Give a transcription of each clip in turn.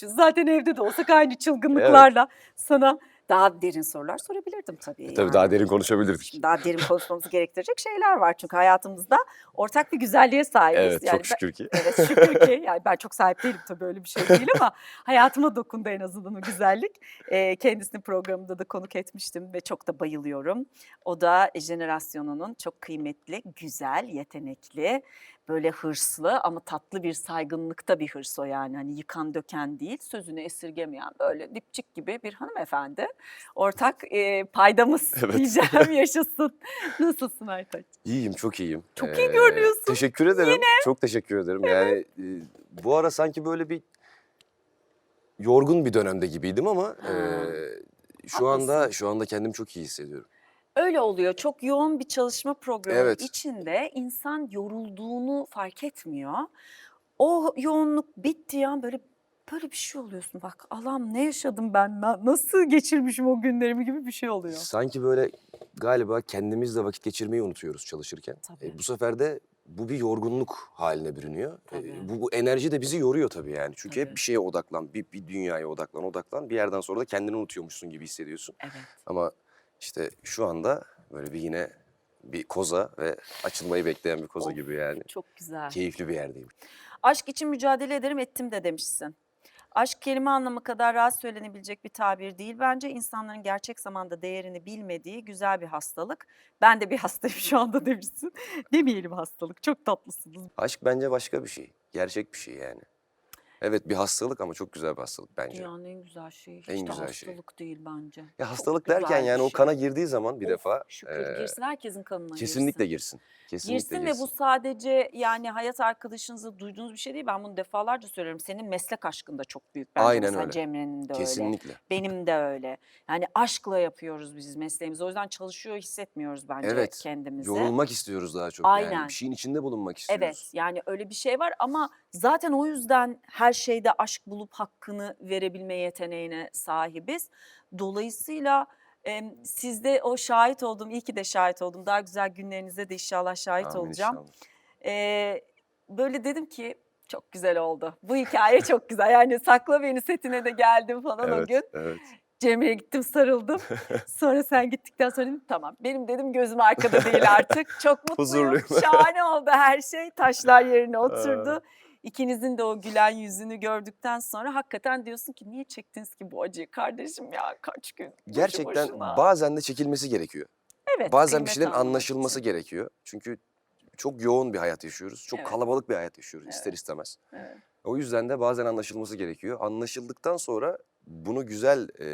düşün. Zaten evde de olsak aynı çılgınlıklarla sana daha derin sorular sorabilirdim tabii. Tabii yani. daha derin konuşabilirdik. Şimdi daha derin konuşmamızı gerektirecek şeyler var. Çünkü hayatımızda ortak bir güzelliğe sahibiz. Evet Yani çok ben- şükür ki. Evet şükür ki. Yani ben çok sahip değilim tabii öyle bir şey değil ama hayatıma dokundu en azından o güzellik. Ee, kendisini programımda da konuk etmiştim ve çok da bayılıyorum. O da jenerasyonunun çok kıymetli, güzel, yetenekli, böyle hırslı ama tatlı bir saygınlıkta bir hırs o yani. Hani yıkan döken değil, sözünü esirgemeyen böyle dipçik gibi bir hanımefendi. Ortak e, paydamız Evet. diyeceğim yaşasın. Nasılsın Aytaç? İyiyim çok iyiyim. Ee, Çok iyi görünüyorsun. Teşekkür ederim. Çok teşekkür ederim. Yani e, bu ara sanki böyle bir yorgun bir dönemde gibiydim ama Ha. e, şu anda Haklısın. şu anda kendimi çok iyi hissediyorum. Öyle oluyor. Çok yoğun bir çalışma programı Evet. içinde insan yorulduğunu fark etmiyor. O yoğunluk bittiği an böyle böyle bir şey oluyorsun. Bak Allah'ım ne yaşadım ben? na- Nasıl geçirmişim o günlerimi gibi bir şey oluyor. Sanki böyle galiba kendimizle vakit geçirmeyi unutuyoruz çalışırken. Tabii. E, bu sefer de bu bir yorgunluk haline bürünüyor. E, Tabii. bu, bu enerji de bizi yoruyor tabii yani. Çünkü Tabii. hep bir şeye odaklan, bir, bir dünyaya odaklan, odaklan. Bir yerden sonra da kendini unutuyormuşsun gibi hissediyorsun. Evet. Ama işte şu anda böyle bir yine bir koza ve açılmayı bekleyen bir koza Of. gibi yani. Çok güzel. Keyifli bir yerdeyim. Aşk için mücadele ederim ettim de demişsin. Aşk kelime anlamı kadar rahat söylenebilecek bir tabir değil. Bence insanların gerçek zamanda değerini bilmediği güzel bir hastalık. Ben de bir hastayım şu anda demişsin. Demeyelim hastalık. Çok tatlısınız. Aşk bence başka bir şey. Gerçek bir şey yani. Evet bir hastalık ama çok güzel bir hastalık bence. Dünyanın en güzel şeyi. Hiç En de güzel şey. hastalık değil bence. Ya Çok hastalık güzel derken yani o şey. kana girdiği zaman bir Of, defa Şükür e, girsin herkesin kanına kesinlikle girsin. Kesinlikle Girsin girsin. ve bu sadece yani hayat arkadaşınızı duyduğunuz bir şey değil. Ben bunu defalarca söylüyorum. Senin meslek aşkın da çok büyük bence. Aynen öyle. Cemre'nin de öyle. Kesinlikle. Benim de öyle. Yani aşkla yapıyoruz biz mesleğimizi. O yüzden çalışıyor hissetmiyoruz bence Evet, kendimizi. Yorulmak istiyoruz daha çok Aynen. yani. Bir şeyin içinde bulunmak istiyoruz. Evet yani öyle bir şey var ama zaten o yüzden her şeyde aşk bulup hakkını verebilme yeteneğine sahibiz. Dolayısıyla em, sizde o şahit oldum, iyi ki de şahit oldum. Daha güzel günlerinize de inşallah şahit Amin olacağım. inşallah. Ee, böyle dedim ki çok güzel oldu. Bu hikaye çok güzel. Yani sakla beni setine de geldim falan o Evet, gün. evet. Cemre'ye gittim sarıldım. Sonra sen gittikten sonra dedim tamam benim dedim gözüm arkada değil artık. Çok mutluyum. Huzurluyum. Şahane oldu her şey. Taşlar yerine oturdu. İkinizin de o gülen yüzünü gördükten sonra hakikaten diyorsun ki niye çektiniz ki bu acıyı kardeşim ya kaç gün. Gerçekten boşuna. bazen de çekilmesi gerekiyor. evet, Bazen bir şeylerin anlaşılması için. gerekiyor. Çünkü çok yoğun bir hayat yaşıyoruz. Çok Evet. kalabalık bir hayat yaşıyoruz Evet. ister istemez. Evet. O yüzden de bazen anlaşılması gerekiyor. Anlaşıldıktan sonra bunu güzel e,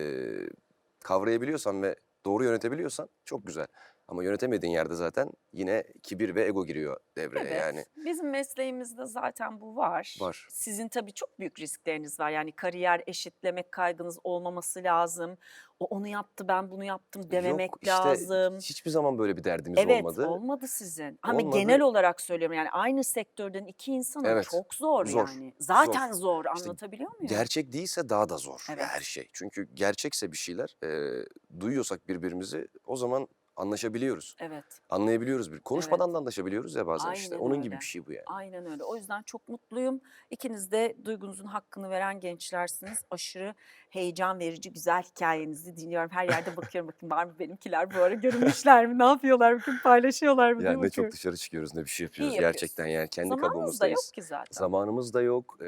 kavrayabiliyorsan ve doğru yönetebiliyorsan çok güzel. Ama yönetemediğin yerde zaten yine kibir ve ego giriyor devreye Evet. yani. Bizim mesleğimizde zaten bu var. Var. Sizin tabii çok büyük riskleriniz var. Yani kariyer eşitlemek kaygınız olmaması lazım. O onu yaptı ben bunu yaptım dememek Yok işte lazım. hiçbir zaman böyle bir derdimiz Evet olmadı. olmadı sizin. Ama Olmadı. genel olarak söylüyorum yani aynı sektörden iki insanın Evet, çok zor, zor, yani. Zaten zor. zor, İşte anlatabiliyor muyum? Gerçek değilse daha da zor Evet. her şey. Çünkü gerçekse bir şeyler e, duyuyorsak birbirimizi o zaman anlaşabiliyoruz. Evet. Anlayabiliyoruz bir. Konuşmadan da anlaşabiliyoruz ya bazen işte. Aynen Onun gibi öyle. bir şey bu yani. Aynen öyle. O yüzden çok mutluyum. İkiniz de duygunuzun hakkını veren gençlersiniz. Aşırı heyecan verici, güzel hikayenizi dinliyorum. Her yerde bakıyorum bakın var mı benimkiler bu ara görünmüşler mi? Ne yapıyorlar? Bakın paylaşıyorlar mı? Yani ne çok dışarı çıkıyoruz ne bir şey yapıyoruz yapıyorsun. gerçekten yani kendi Zamanımız da kabuğumuzdayız. yok ki zaten. Zamanımız da yok. e,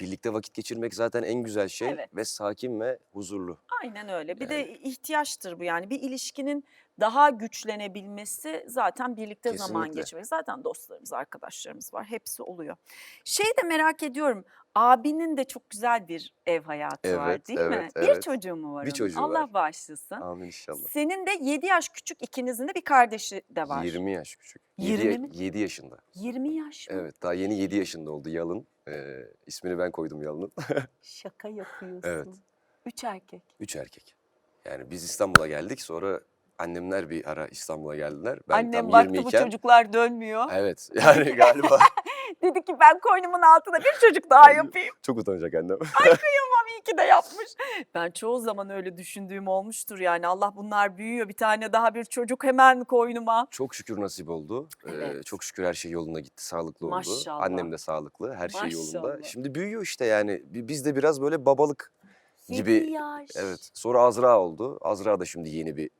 birlikte vakit geçirmek zaten en güzel şey Evet. ve sakin ve huzurlu. Aynen öyle. Bir de ihtiyaçtır bu yani. Bir ilişkinin daha güçlenebilmesi zaten birlikte zaman Kesinlikle. geçirmek. Zaten dostlarımız, arkadaşlarımız var. Hepsi oluyor. Şey de merak ediyorum. Abinin de çok güzel bir ev hayatı var Evet, değil mi? evet, Bir evet. çocuğu mu var Bir çocuğu Allah var. bağışlasın. Amin inşallah. Senin de 7 yaş küçük ikinizin de bir kardeşi de var. 20 yaş küçük. 20 7, mi? 7 yaşında. 20 yaş mı? Evet daha yeni 7 yaşında oldu Yalın. Ee, ismini ben koydum Yalın'ın. Şaka yapıyorsun. Evet. Üç erkek. Üç erkek. Yani biz İstanbul'a geldik sonra annemler bir ara İstanbul'a geldiler. Ben Annem tam baktı 20 bu çocuklar dönmüyor. Evet yani galiba Dedi ki ben koynumun altına bir çocuk daha yapayım. çok utanacak annem. Tamam iyi ki de yapmış. Ben çoğu zaman öyle düşündüğüm olmuştur yani. Allah bunlar büyüyor bir tane daha bir çocuk hemen koynuma. Çok şükür nasip oldu. Ee, Evet. çok şükür her şey yoluna gitti, sağlıklı oldu. Maşallah. Annem de sağlıklı, her şey yolunda. Şimdi büyüyor işte yani. Bi- Biz de biraz böyle babalık gibi. Yaş. Evet. Sonra Azra oldu. Azra da şimdi yeni bir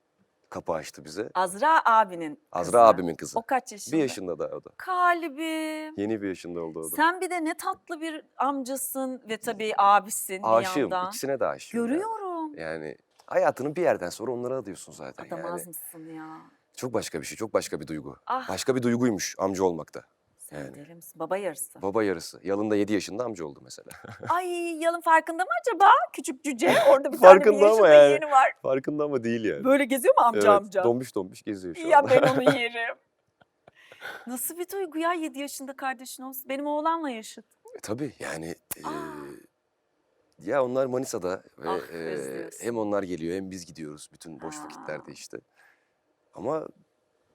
kapı açtı bize. Azra abinin Azra kızı. abimin kızı. O kaç yaşında? Bir yaşında da o da. Kalbim. Yeni bir yaşında oldu o da. Sen bir de ne tatlı bir amcasın ve tabii abisin bir Aşığım. yandan. İkisine de aşığım. ya. Görüyorum. Yani hayatının bir yerden sonra onları adıyorsun zaten. Adamaz yani. mısın ya? Çok başka bir şey, çok başka bir duygu. Ah Başka bir duyguymuş amca olmakta. Sen yani. deli misin? Baba yarısı. Baba yarısı. Yalın da 7 yaşında amca oldu mesela. Ay yalın farkında mı acaba? Küçük cüce orada bir tane bir Farkında ama yaşında yani. yeğeni var. Farkında ama değil yani. Böyle geziyor mu amca evet, amca? Dombiş dombiş geziyor şu Ya anda. ben onu yerim. Nasıl bir duygu ya 7 yaşında kardeşin olsun. Benim oğlanla yaşıt. E, tabii yani e, Aa. ya onlar Manisa'da ve Ah, e, özlüyorsun. hem onlar geliyor hem biz gidiyoruz bütün boş Aa. vakitlerde işte. Ama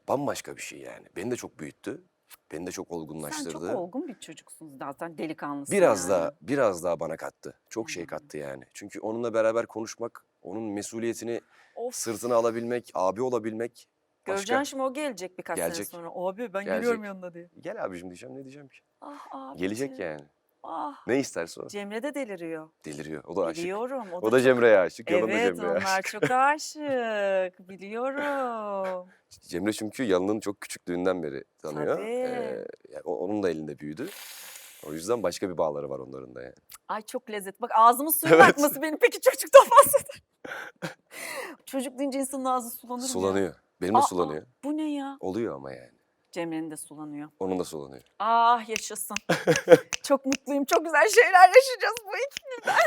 bambaşka bir şey yani. Beni de çok büyüttü. Beni de çok Sen olgunlaştırdı. çok olgun bir çocuksun zaten delikanlısın. Biraz yani. daha biraz daha bana kattı. Çok şey kattı yani. Çünkü onunla beraber konuşmak, onun mesuliyetini Of. sırtına alabilmek, abi olabilmek başka. Göreceksin şimdi o gelecek birkaç Gelecek. sene sonra. Abi ben Gelecek. geliyorum yanına diye. Gel abicim diyeceğim ne diyeceğim ki? Ah abi. Gelecek yani. Ah. Ne isterse o. Cemre de deliriyor. Deliriyor. O da aşık. Biliyorum. O, O da Cemre'ye aşık. Yalan da Evet Cemre'ye onlar aşık. çok aşık. Biliyorum. Cemre çünkü Yalın'ın çok küçüklüğünden beri tanıyor. Tabii. Ee, yani o- onun da elinde büyüdü. O yüzden başka bir bağları var onların da yani. Ay çok lezzet. Bak ağzımın suyun Evet. akması benim peki çocuktan bahseder. Çocuk deyince insanın ağzı sulanır mı ya? Sulanıyor. Benim de Aa, sulanıyor. Bu ne ya? Oluyor ama yani. Cemre'nin de sulanıyor. Onun da sulanıyor. Ah yaşasın. çok mutluyum. Çok güzel şeyler yaşayacağız bu iki.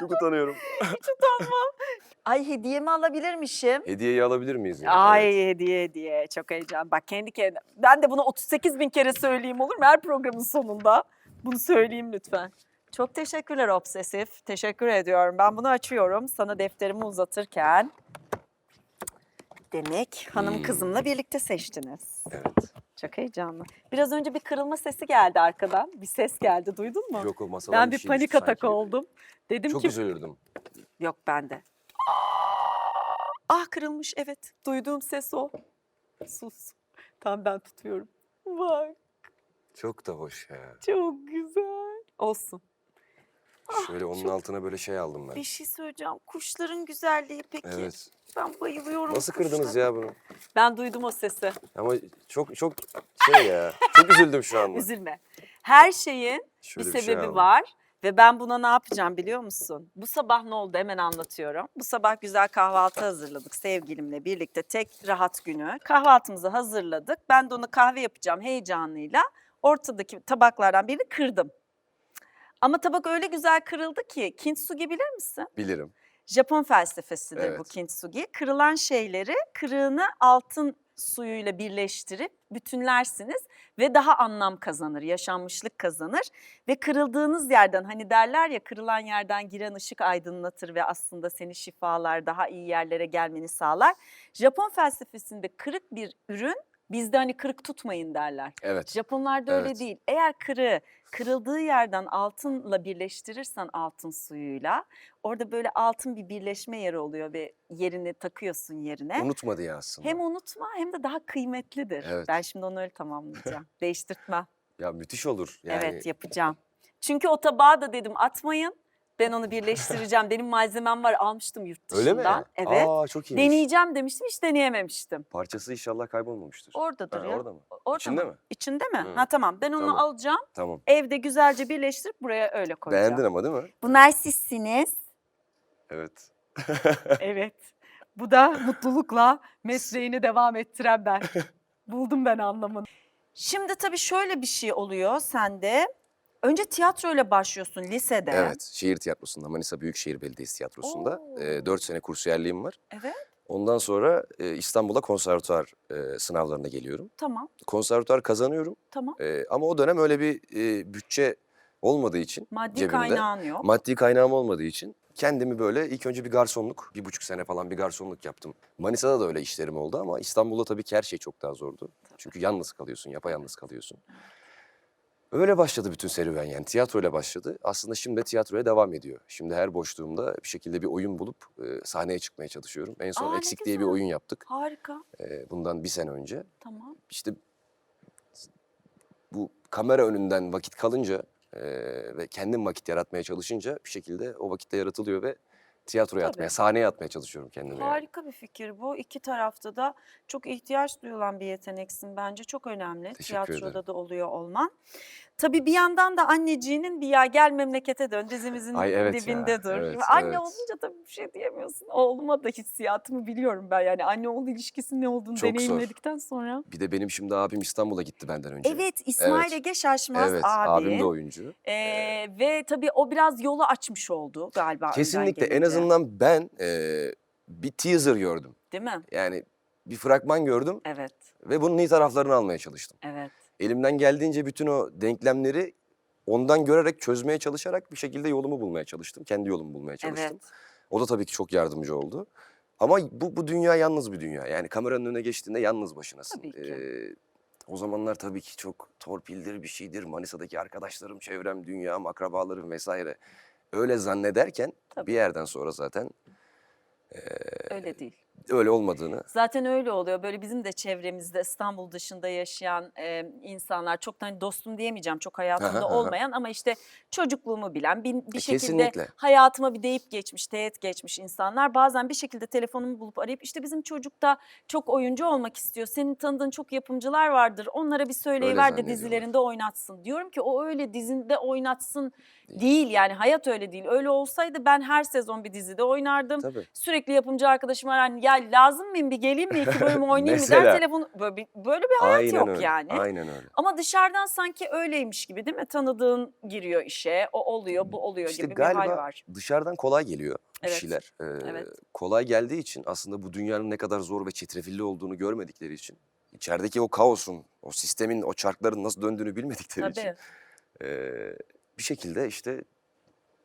Çok utanıyorum. Ay hediyemi alabilirmişim. Hediyeyi alabilir miyiz? yani? Ay Evet. hediye hediye. Çok heyecan. Bak kendi kendine. Ben de bunu 38 bin kere söyleyeyim olur mu? Her programın sonunda. Bunu söyleyeyim lütfen. Çok teşekkürler Obsesif. Teşekkür ediyorum. Ben bunu açıyorum. Sana defterimi uzatırken. Demek hanım Hmm. kızımla birlikte seçtiniz. Evet. Çok heyecanlı. Biraz önce bir kırılma sesi geldi arkadan. Bir ses geldi. Duydun mu? Yok o masadan ben bir şey panik atak sanki. oldum. Dedim Çok ki üzülürdüm. Yok bende. Ah kırılmış evet. Duyduğum ses o. Sus. Tamam ben tutuyorum. Bak Çok da hoş ya. çok güzel. Olsun. Şöyle onun çok- altına böyle şey aldım ben. Bir şey söyleyeceğim. Kuşların güzelliği peki. Evet. Ben bayılıyorum. Nasıl kırdınız ya bunu? Ben duydum o sesi. Ama çok çok şey ya. Çok üzüldüm şu anda. Üzülme. Her şeyin Şöyle bir şey sebebi aldım. var. Ve ben buna ne yapacağım biliyor musun? Bu sabah ne oldu hemen anlatıyorum. Bu sabah güzel kahvaltı hazırladık sevgilimle birlikte tek rahat günü. Kahvaltımızı hazırladık. Ben de ona kahve yapacağım heyecanıyla. Ortadaki tabaklardan birini kırdım. Ama tabak öyle güzel kırıldı ki kintsugi bilir misin? Bilirim. Japon felsefesidir bu Evet. kintsugi. Kırılan şeyleri kırığını altın suyuyla birleştirip bütünlersiniz ve daha anlam kazanır, yaşanmışlık kazanır ve kırıldığınız yerden hani derler ya kırılan yerden giren ışık aydınlatır ve aslında seni şifalar, daha iyi yerlere gelmeni sağlar. Japon felsefesinde kırık bir ürün bizde hani kırık tutmayın derler. Evet. Japonlarda öyle Evet. değil. Eğer kırığı kırıldığı yerden altınla birleştirirsen altın suyuyla orada böyle altın bir birleşme yeri oluyor ve yerini takıyorsun yerine. Unutma diye aslında. Hem unutma hem de daha kıymetlidir. Evet. Ben şimdi onu öyle tamamlayacağım. Değiştirtmem. Ya müthiş olur. Yani Evet yapacağım. Çünkü o tabağı da dedim atmayın. Ben onu birleştireceğim. Benim malzemem var almıştım yurt Öyle dışından. mi? Evet. Aa çok iyiymiş. Deneyeceğim demiştim hiç deneyememiştim. Parçası inşallah kaybolmamıştır. Oradadır Ha, ya. Orada mı? Orada İçinde mı? mi? İçinde mi? Hı. Ha tamam. Ben onu Tamam. alacağım. Tamam. Evde güzelce birleştirip buraya öyle koyacağım. Beğendin ama değil mi? Bunlar sizsiniz. Evet. evet. Bu da mutlulukla mesleğini devam ettiren ben. Buldum ben anlamını. Şimdi tabii şöyle bir şey oluyor sende. Önce tiyatroyla başlıyorsun lisede. Evet. Şehir tiyatrosunda, Manisa Büyükşehir Belediyesi Tiyatrosu'nda. Oo. E, 4 sene kursiyerliğim var. Evet. Ondan sonra e, İstanbul'a konservatuar e, sınavlarına geliyorum. Tamam. Konservatuar kazanıyorum. Tamam. E, ama o dönem öyle bir e, bütçe olmadığı için Maddi cebimde, kaynağın yok. maddi kaynağım olmadığı için kendimi böyle ilk önce bir garsonluk, bir buçuk sene falan bir garsonluk yaptım. Manisa'da da öyle işlerim oldu ama İstanbul'da tabii ki her şey çok daha zordu. Çünkü yalnız kalıyorsun, yapayalnız kalıyorsun. Öyle başladı bütün serüven yani tiyatroyla başladı. Aslında şimdi de tiyatroya devam ediyor. Şimdi her boşluğumda bir şekilde bir oyun bulup e, sahneye çıkmaya çalışıyorum. En son Aa, ne Eksik diye bir güzel. oyun yaptık Harika. e, bundan bir sene önce. Tamam. İşte bu kamera önünden vakit kalınca e, ve kendim vakit yaratmaya çalışınca bir şekilde o vakitte yaratılıyor ve tiyatroya Tabii. atmaya, sahneye atmaya çalışıyorum kendimi. yani. Harika bir fikir bu. İki tarafta da çok ihtiyaç duyulan bir yeteneksin bence. Çok önemli. Teşekkür Tiyatroda ederim. da oluyor olman. Tabii bir yandan da anneciğinin bir ya gel memlekete dön dizimizin Ay evet ya, dibinde dur. evet, Ve anne evet. olunca tabii bir şey diyemiyorsun. Oğluma da hissiyatımı biliyorum ben. Yani anne oğul ilişkisinin ne olduğunu Çok zor. deneyimledikten sonra. Bir de benim şimdi abim İstanbul'a gitti benden önce. Evet İsmail Evet. Ege Şaşmaz Evet, abi. abim de oyuncu. Ee, ve tabii o biraz yolu açmış oldu galiba. Kesinlikle en gelince. Azından ben e, bir teaser gördüm. Değil mi? Yani bir fragman gördüm Evet, ve bunun iyi taraflarını almaya çalıştım. evet. Elimden geldiğince bütün o denklemleri ondan görerek çözmeye çalışarak bir şekilde yolumu bulmaya çalıştım. Kendi yolumu bulmaya çalıştım. Evet. O da tabii ki çok yardımcı oldu. Ama bu, bu dünya yalnız bir dünya. Yani kameranın önüne geçtiğinde yalnız başınasın. Tabii ki. Ee, o zamanlar tabii ki çok torpildir bir şeydir. Manisa'daki arkadaşlarım, çevrem, dünyam, akrabalarım vesaire. Öyle zannederken Tabii. bir yerden sonra zaten Öyle değil. Öyle olmadığını Zaten öyle oluyor. Böyle bizim de çevremizde İstanbul dışında yaşayan e, insanlar çok hani dostum diyemeyeceğim çok hayatımda Aha, aha. olmayan ama işte çocukluğumu bilen bir, bir E, şekilde kesinlikle. hayatıma bir deyip geçmiş, teğet geçmiş insanlar bazen bir şekilde telefonumu bulup arayıp işte bizim çocuk da çok oyuncu olmak istiyor. Senin tanıdığın çok yapımcılar vardır. Onlara bir söyleyiver de zannediyorlar. dizilerinde oynatsın. Diyorum ki o öyle dizinde oynatsın değil yani hayat öyle değil. Öyle olsaydı ben her sezon bir dizide oynardım. tabii. Sürekli yapımcı arkadaşım arar ya lazım mıyım bir geleyim mi iki bölüm oynayayım mı der Mesela. telefon böyle bir, böyle bir hayat Aynen yok öyle. yani. Aynen öyle. Ama dışarıdan sanki öyleymiş gibi değil mi? Tanıdığın giriyor işe, o oluyor, bu oluyor İşte gibi bir hal galiba var. dışarıdan kolay geliyor bir Evet, şeyler. Ee, evet. Kolay geldiği için aslında bu dünyanın ne kadar zor ve çetrefilli olduğunu görmedikleri için, içerideki o kaosun, o sistemin, o çarkların nasıl döndüğünü bilmedikleri için Tabii. ee, bir şekilde işte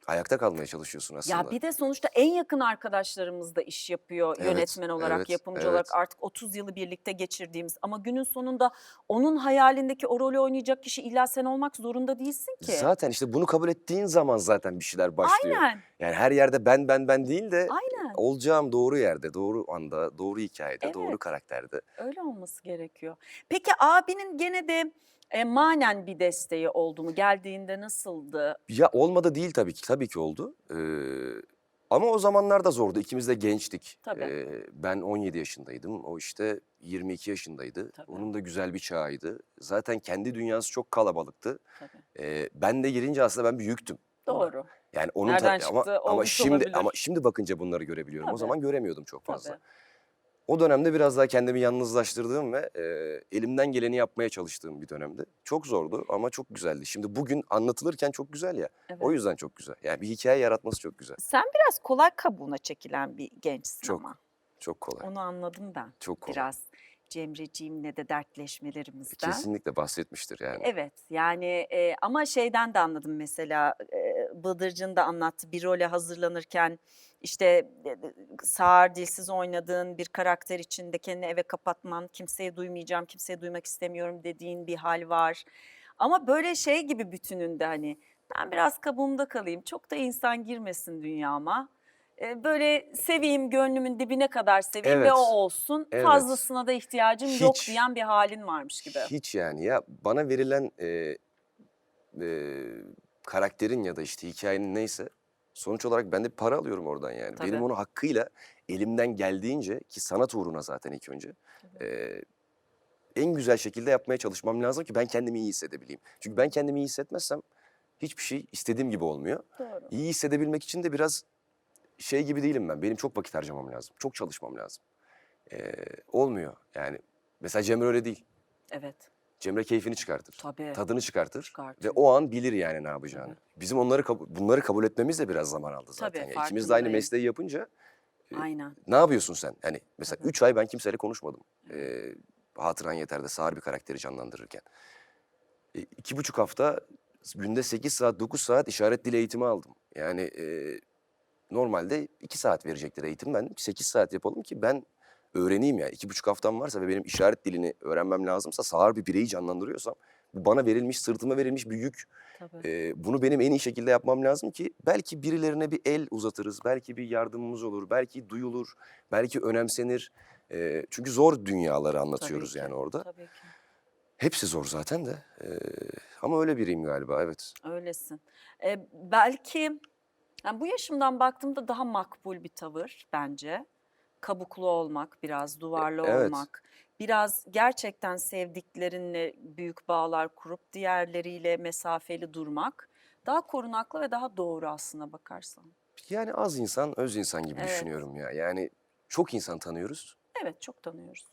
ayakta kalmaya çalışıyorsun aslında. Ya bir de sonuçta en yakın arkadaşlarımız da iş yapıyor Evet, yönetmen olarak, evet, yapımcı evet. olarak artık 30 yılı birlikte geçirdiğimiz ama günün sonunda onun hayalindeki o rolü oynayacak kişi illa sen olmak zorunda değilsin ki. Zaten işte bunu kabul ettiğin zaman zaten bir şeyler başlıyor. Aynen, Yani her yerde ben ben ben değil de aynen. olacağım doğru yerde, doğru anda, doğru hikayede, doğru Evet. karakterde. Öyle olması gerekiyor. Peki abinin gene de e, manen bir desteği oldu mu? Geldiğinde nasıldı? Ya olmadı değil tabii ki. Tabii ki oldu. Ee, ama o zamanlar da zordu. İkimiz de gençtik. Tabii. Ee, ben 17 yaşındaydım. O işte 22 yaşındaydı. Tabii. Onun da güzel bir çağıydı. Zaten kendi dünyası çok kalabalıktı. Tabii. Ee, ben de girince aslında ben büyüktüm. Doğru. Yani onun Nereden ama, çıktı ama olmuş şimdi olabilir. ama şimdi bakınca bunları görebiliyorum. O Tabii. zaman göremiyordum çok fazla. Tabii. O dönemde biraz daha kendimi yalnızlaştırdığım ve e, elimden geleni yapmaya çalıştığım bir dönemdi. Çok zordu ama çok güzeldi. Şimdi bugün anlatılırken çok güzel ya. Evet. O yüzden çok güzel. Yani bir hikaye yaratması çok güzel. Sen biraz kolay kabuğuna çekilen bir gençsin Çok, ama. Çok kolay. Onu anladım ben. Çok kolay. Biraz Cemreciğimle de dertleşmelerimizden. Kesinlikle bahsetmiştir yani. Evet yani e, ama şeyden de anladım mesela e, Bıldırcın da anlattı bir role hazırlanırken işte e, sağır dilsiz oynadığın bir karakter içinde kendini eve kapatman, kimseye duymayacağım, kimseye duymak istemiyorum dediğin bir hal var. Ama böyle şey gibi bütününde hani ben biraz kabuğumda kalayım, çok da insan girmesin dünyama. E, Böyle seveyim, gönlümün dibine kadar seveyim ve Evet, o olsun. evet. Fazlasına da ihtiyacım yok Hiç. diyen bir halin varmış gibi. Hiç yani ya bana verilen e, e, karakterin ya da işte hikayenin neyse sonuç olarak ben de para alıyorum oradan yani. Tabii. Benim onu hakkıyla elimden geldiğince ki sanat uğruna zaten ilk önce e, en güzel şekilde yapmaya çalışmam lazım ki ben kendimi iyi hissedebileyim. Çünkü ben kendimi iyi hissetmezsem hiçbir şey istediğim gibi olmuyor. Doğru. İyi hissedebilmek için de biraz şey gibi değilim ben. Benim çok vakit harcamam lazım. Çok çalışmam lazım. Ee, olmuyor yani. Mesela Cemre öyle değil. Evet. Cemre keyfini çıkartır. Tabii. Tadını çıkartır. Çıkartıyor. Ve o an bilir yani ne yapacağını. Bizim onları bunları kabul etmemiz de biraz zaman aldı zaten. Tabii, Yani İkimiz de aynı mesleği yapınca Aynen. ne yapıyorsun sen? Hani mesela Tabii. üç ay ben kimseyle konuşmadım. Ee, hatıran yeter de sağır bir karakteri canlandırırken. E, iki buçuk hafta günde 8 saat 9 saat işaret dili eğitimi aldım. Yani e, normalde 2 saat verecekler eğitim ben 8 saat yapalım ki ben öğreneyim ya. İki buçuk haftam varsa ve benim işaret dilini öğrenmem lazımsa sağır bir bireyi canlandırıyorsam Bu bana verilmiş, sırtıma verilmiş bir yük. Tabii. Ee, bunu benim en iyi şekilde yapmam lazım ki belki birilerine bir el uzatırız, belki bir yardımımız olur, belki duyulur, belki önemsenir. Ee, çünkü zor dünyaları anlatıyoruz Tabii ki, yani orada. Tabii ki. Hepsi zor zaten de. Ee, ama öyle biriyim galiba evet. Öylesin. Ee, belki yani bu yaşımdan baktığımda daha makbul bir tavır bence. Kabuklu olmak, biraz duvarlı evet. olmak. Biraz gerçekten sevdiklerinle büyük bağlar kurup diğerleriyle mesafeli durmak. Daha korunaklı ve daha doğru aslına bakarsan. Yani az insan öz insan gibi Evet. düşünüyorum ya. Yani çok insan tanıyoruz Evet çok tanıyoruz.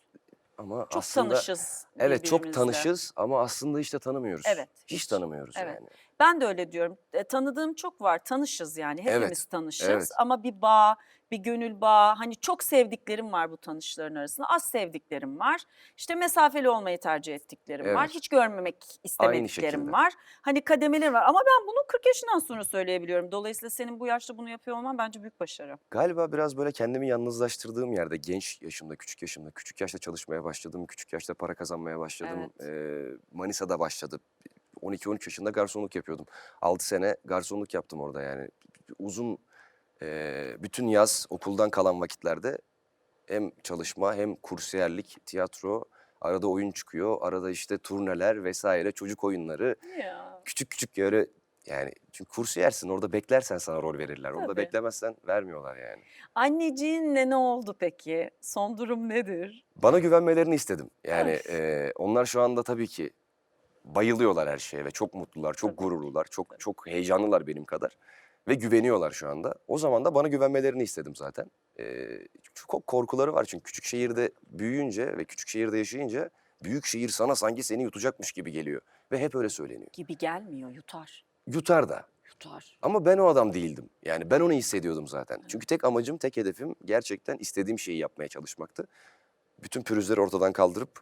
ama Çok aslında tanışız evet çok tanışız ama aslında işte tanımıyoruz. Evet, Hiç, hiç. tanımıyoruz Evet. yani. Ben de öyle diyorum. E, tanıdığım çok var. Tanışız yani. Hepimiz Evet, tanışız. evet. Ama bir bağ, bir gönül bağı. Hani çok sevdiklerim var bu tanışların arasında. Az sevdiklerim var. İşte mesafeli olmayı tercih ettiklerim var. Evet. Hiç görmemek istemediklerim şekilde. var. Hani kademeler var. Ama ben bunu 40 yaşından sonra söyleyebiliyorum. Dolayısıyla senin bu yaşta bunu yapıyor olman bence büyük başarı. Galiba biraz böyle kendimi yalnızlaştırdığım yerde genç yaşımda, küçük yaşımda, küçük yaşta çalışmaya başladım. Küçük yaşta para kazanmaya başladım. Ee, Manisa'da başladı. 12-13 yaşında garsonluk yapıyordum. 6 sene garsonluk yaptım orada yani. Uzun e, bütün yaz okuldan kalan vakitlerde hem çalışma hem kursiyerlik, tiyatro, arada oyun çıkıyor, arada işte turneler vesaire, çocuk oyunları. Ya. Küçük küçük böyle yani çünkü kursiyersin orada beklersen sana rol verirler. Orada Tabii. beklemezsen vermiyorlar yani. Anneciğinle ne oldu peki? Son durum nedir? Bana güvenmelerini istedim. Yani eee, onlar şu anda tabii ki bayılıyorlar her şeye ve çok mutlular, çok gururlular, çok çok heyecanlılar benim kadar ve güveniyorlar şu anda. O zaman da bana güvenmelerini istedim zaten. Eee, çok korkuları var çünkü küçük şehirde büyüyünce ve küçük şehirde yaşayınca büyük şehir sana sanki seni yutacakmış gibi geliyor ve hep öyle söyleniyor. Gibi gelmiyor, yutar. Yutar da. Yutar. Ama ben o adam değildim. Yani ben onu hissediyordum zaten. Çünkü tek amacım, tek hedefim gerçekten istediğim şeyi yapmaya çalışmaktı. Bütün pürüzleri ortadan kaldırıp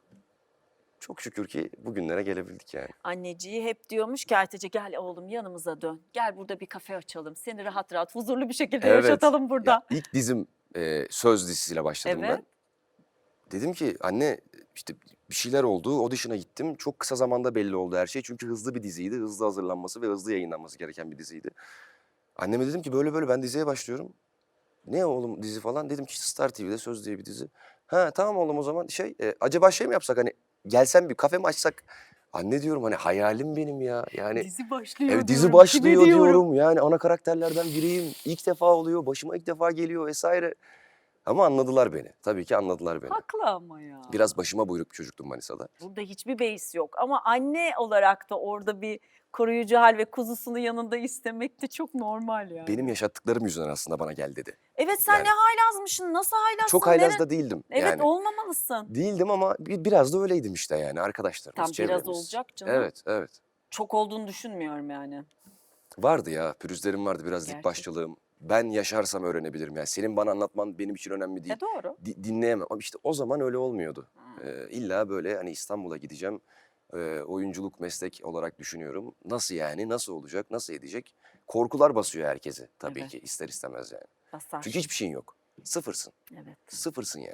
çok şükür ki bugünlere gelebildik yani. Anneciği hep diyormuş ki Aytece gel oğlum yanımıza dön. Gel burada bir kafe açalım. Seni rahat rahat huzurlu bir şekilde Evet. yaşatalım burada. Ya ilk dizim e, Söz dizisiyle başladım Evet. ben. Dedim ki anne işte bir şeyler oldu, audition'a gittim. Çok kısa zamanda belli oldu her şey. Çünkü hızlı bir diziydi, hızlı hazırlanması ve hızlı yayınlanması gereken bir diziydi. Anneme dedim ki böyle böyle ben diziye başlıyorum. Ne oğlum dizi falan? Dedim ki Star TV'de Söz diye bir dizi. Ha tamam oğlum o zaman şey e, acaba şey mi yapsak hani gelsen bir kafe mi açsak? Anne diyorum hani hayalim benim ya. Yani dizi başlıyor Evet dizi diyorum, başlıyor kime diyorum. Yani ana karakterlerden biriyim. İlk defa oluyor. Başıma ilk defa geliyor vesaire. Ama anladılar beni. Tabii ki anladılar beni. Haklı ama ya. Biraz başıma buyruk bir çocuktum Manisa'da. Burada hiçbir beis yok ama anne olarak da orada bir koruyucu hal ve kuzusunu yanında istemek de çok normal yani. Benim yaşattıklarım yüzünden aslında bana gel dedi. Evet sen Yani- ne haylazmışsın, nasıl haylazsın? Çok haylaz da değildim. Evet yani. olmamalısın. Değildim ama bi- biraz da öyleydim işte yani arkadaşlarımız, Tam biraz çevremiz. olacak canım. Evet, evet. Çok olduğunu düşünmüyorum yani. Vardı ya, pürüzlerim vardı biraz dik Gerçek. başlılığım. Ben yaşarsam öğrenebilirim yani. Senin bana anlatman benim için önemli değil. E doğru. Di- dinleyemem. Ama işte o zaman öyle olmuyordu. Hmm. Ee, illa böyle hani İstanbul'a gideceğim. Ee, oyunculuk meslek olarak düşünüyorum. Nasıl yani? Nasıl olacak? Nasıl edecek? Korkular basıyor herkesi tabii Evet. ki ister istemez yani. Basar. Çünkü hiçbir şeyin yok. Sıfırsın. Evet. Sıfırsın yani.